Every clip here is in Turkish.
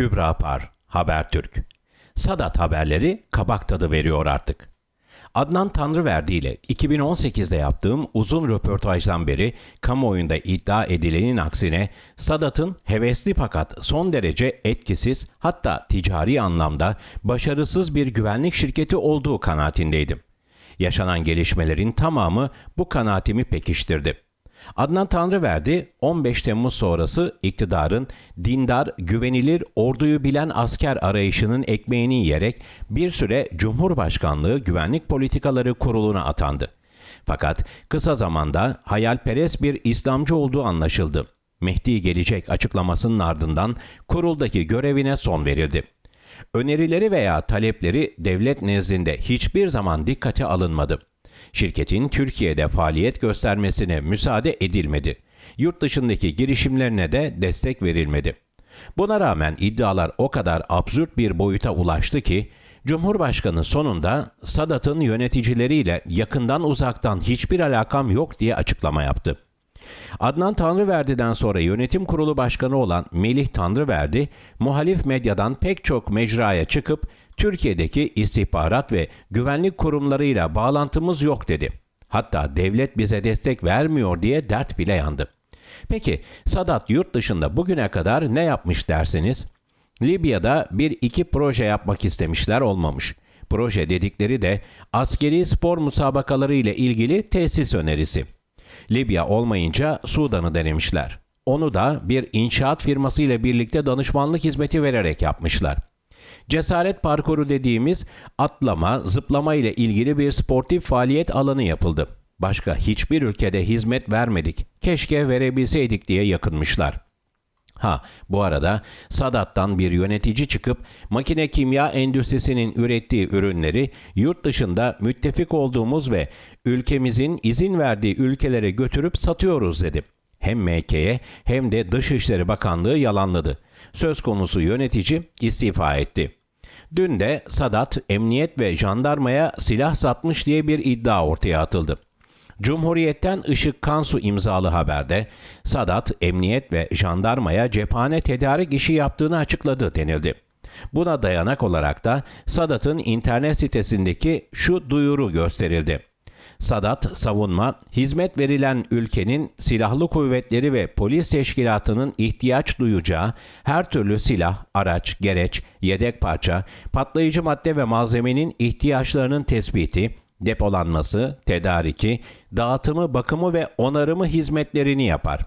Kübra Par, Habertürk. Sadat haberleri kabak tadı veriyor artık. Adnan Tanrıverdi ile 2018'de yaptığım uzun röportajdan beri kamuoyunda iddia edilenin aksine Sadat'ın hevesli fakat son derece etkisiz hatta ticari anlamda başarısız bir güvenlik şirketi olduğu kanaatindeydim. Yaşanan gelişmelerin tamamı bu kanaatimi pekiştirdi. Adnan Tanrıverdi 15 Temmuz sonrası iktidarın dindar, güvenilir, orduyu bilen asker arayışının ekmeğini yiyerek bir süre Cumhurbaşkanlığı Güvenlik Politikaları Kurulu'na atandı. Fakat kısa zamanda hayalperest bir İslamcı olduğu anlaşıldı. Mehdi gelecek açıklamasının ardından kuruldaki görevine son verildi. Önerileri veya talepleri devlet nezdinde hiçbir zaman dikkate alınmadı. Şirketin Türkiye'de faaliyet göstermesine müsaade edilmedi. Yurt dışındaki girişimlerine de destek verilmedi. Buna rağmen iddialar o kadar absürt bir boyuta ulaştı ki Cumhurbaşkanı sonunda Sadat'ın yöneticileriyle yakından uzaktan hiçbir alakam yok diye açıklama yaptı. Adnan Tanrıverdi'den sonra yönetim kurulu başkanı olan Melih Tanrıverdi, muhalif medyadan pek çok mecraya çıkıp Türkiye'deki istihbarat ve güvenlik kurumlarıyla bağlantımız yok dedi. Hatta devlet bize destek vermiyor diye dert bile yandı. Peki Sadat yurt dışında bugüne kadar ne yapmış dersiniz? Libya'da bir iki proje yapmak istemişler olmamış. Proje dedikleri de askeri spor musabakaları ile ilgili tesis önerisi. Libya olmayınca Sudan'ı denemişler. Onu da bir inşaat firması ile birlikte danışmanlık hizmeti vererek yapmışlar. Cesaret parkuru dediğimiz atlama, zıplama ile ilgili bir sportif faaliyet alanı yapıldı. Başka hiçbir ülkede hizmet vermedik. Keşke verebilseydik diye yakınmışlar. Ha bu arada Sadat'tan bir yönetici çıkıp makine kimya endüstrisinin ürettiği ürünleri yurt dışında müttefik olduğumuz ve ülkemizin izin verdiği ülkelere götürüp satıyoruz dedi. Hem MK'ye hem de Dışişleri Bakanlığı yalanladı. Söz konusu yönetici istifa etti. Dün de Sadat emniyet ve jandarmaya silah satmış diye bir iddia ortaya atıldı. Cumhuriyet'ten Işık Kansu imzalı haberde Sadat emniyet ve jandarmaya cephane tedarik işi yaptığını açıkladı denildi. Buna dayanak olarak da Sadat'ın internet sitesindeki şu duyuru gösterildi. Sadat Savunma, hizmet verilen ülkenin silahlı kuvvetleri ve polis teşkilatının ihtiyaç duyacağı her türlü silah, araç, gereç, yedek parça, patlayıcı madde ve malzemenin ihtiyaçlarının tespiti, depolanması, tedariki, dağıtımı, bakımı ve onarımı hizmetlerini yapar.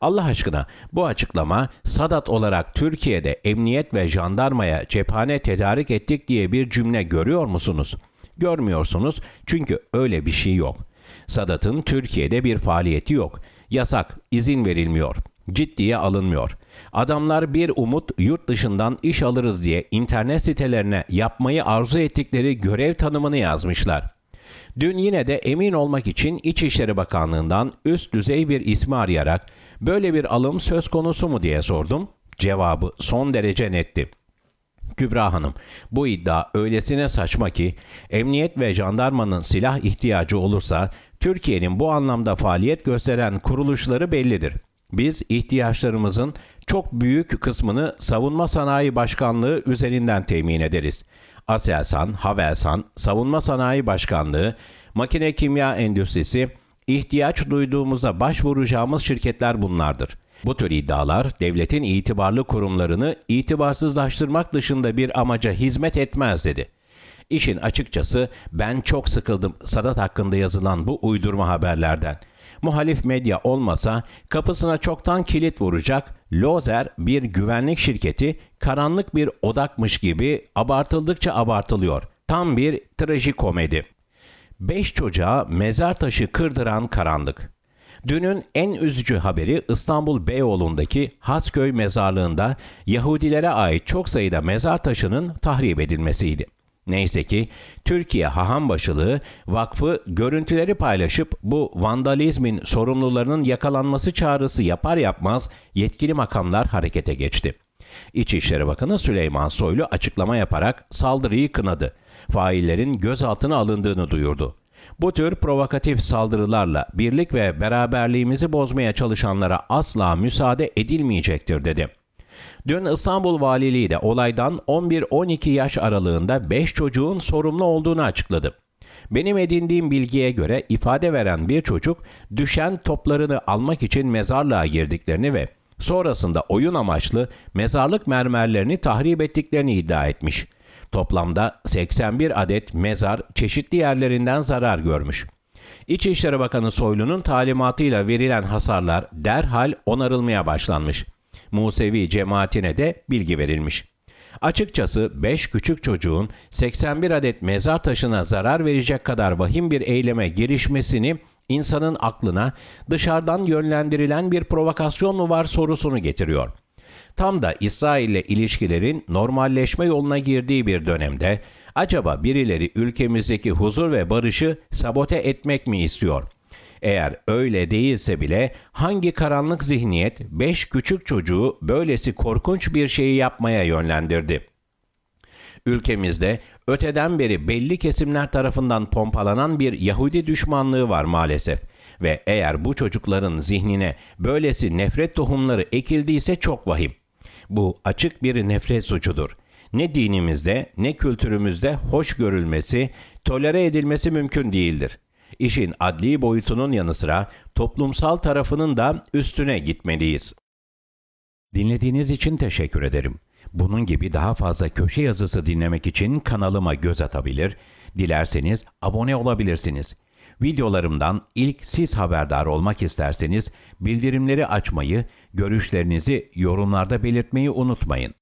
Allah aşkına bu açıklama Sadat olarak Türkiye'de emniyet ve jandarmaya cephane tedarik ettik diye bir cümle görüyor musunuz? Görmüyorsunuz çünkü öyle bir şey yok. Sadat'ın Türkiye'de bir faaliyeti yok. Yasak, izin verilmiyor. Ciddiye alınmıyor. Adamlar bir umut yurt dışından iş alırız diye internet sitelerine yapmayı arzu ettikleri görev tanımını yazmışlar. Dün yine de emin olmak için İçişleri Bakanlığı'ndan üst düzey bir ismi arayarak böyle bir alım söz konusu mu diye sordum. Cevabı son derece netti. Kübra Hanım, bu iddia öylesine saçma ki emniyet ve jandarmanın silah ihtiyacı olursa Türkiye'nin bu anlamda faaliyet gösteren kuruluşları bellidir. Biz ihtiyaçlarımızın çok büyük kısmını Savunma Sanayi Başkanlığı üzerinden temin ederiz. Aselsan, Havelsan, Savunma Sanayi Başkanlığı, Makine Kimya Endüstrisi, ihtiyaç duyduğumuzda başvuracağımız şirketler bunlardır. Bu tür iddialar devletin itibarlı kurumlarını itibarsızlaştırmak dışında bir amaca hizmet etmez dedi. İşin açıkçası ben çok sıkıldım Sadat hakkında yazılan bu uydurma haberlerden. Muhalif medya olmasa kapısına çoktan kilit vuracak, Lozer bir güvenlik şirketi karanlık bir odakmış gibi abartıldıkça abartılıyor. Tam bir trajikomedi. Beş çocuğa mezar taşı kırdıran karanlık. Dünün en üzücü haberi İstanbul Beyoğlu'ndaki Hasköy mezarlığında Yahudilere ait çok sayıda mezar taşının tahrip edilmesiydi. Neyse ki Türkiye Haham Başılığı Vakfı görüntüleri paylaşıp bu vandalizmin sorumlularının yakalanması çağrısı yapar yapmaz yetkili makamlar harekete geçti. İçişleri Bakanı Süleyman Soylu açıklama yaparak saldırıyı kınadı. Faillerin gözaltına alındığını duyurdu. Bu tür provokatif saldırılarla birlik ve beraberliğimizi bozmaya çalışanlara asla müsaade edilmeyecektir dedi. Dün İstanbul Valiliği de olaydan 11-12 yaş aralığında 5 çocuğun sorumlu olduğunu açıkladı. Benim edindiğim bilgiye göre ifade veren bir çocuk düşen toplarını almak için mezarlığa girdiklerini ve sonrasında oyun amaçlı mezarlık mermerlerini tahrip ettiklerini iddia etmiş. Toplamda 81 adet mezar çeşitli yerlerinden zarar görmüş. İçişleri Bakanı Soylu'nun talimatıyla verilen hasarlar derhal onarılmaya başlanmış. Musevi cemaatine de bilgi verilmiş. Açıkçası 5 küçük çocuğun 81 adet mezar taşına zarar verecek kadar vahim bir eyleme girişmesini insanın aklına dışarıdan yönlendirilen bir provokasyon mu var sorusunu getiriyor. Tam da İsrail ile ilişkilerin normalleşme yoluna girdiği bir dönemde acaba birileri ülkemizdeki huzur ve barışı sabote etmek mi istiyor? Eğer öyle değilse bile hangi karanlık zihniyet 5 küçük çocuğu böylesi korkunç bir şeyi yapmaya yönlendirdi? Ülkemizde öteden beri belli kesimler tarafından pompalanan bir Yahudi düşmanlığı var maalesef ve eğer bu çocukların zihnine böylesi nefret tohumları ekildiyse çok vahim. Bu açık bir nefret suçudur. Ne dinimizde ne kültürümüzde hoş görülmesi, tolere edilmesi mümkün değildir. İşin adli boyutunun yanı sıra toplumsal tarafının da üstüne gitmeliyiz. Dinlediğiniz için teşekkür ederim. Bunun gibi daha fazla köşe yazısı dinlemek için kanalıma göz atabilir, dilerseniz abone olabilirsiniz. Videolarımdan ilk siz haberdar olmak isterseniz bildirimleri açmayı, görüşlerinizi yorumlarda belirtmeyi unutmayın.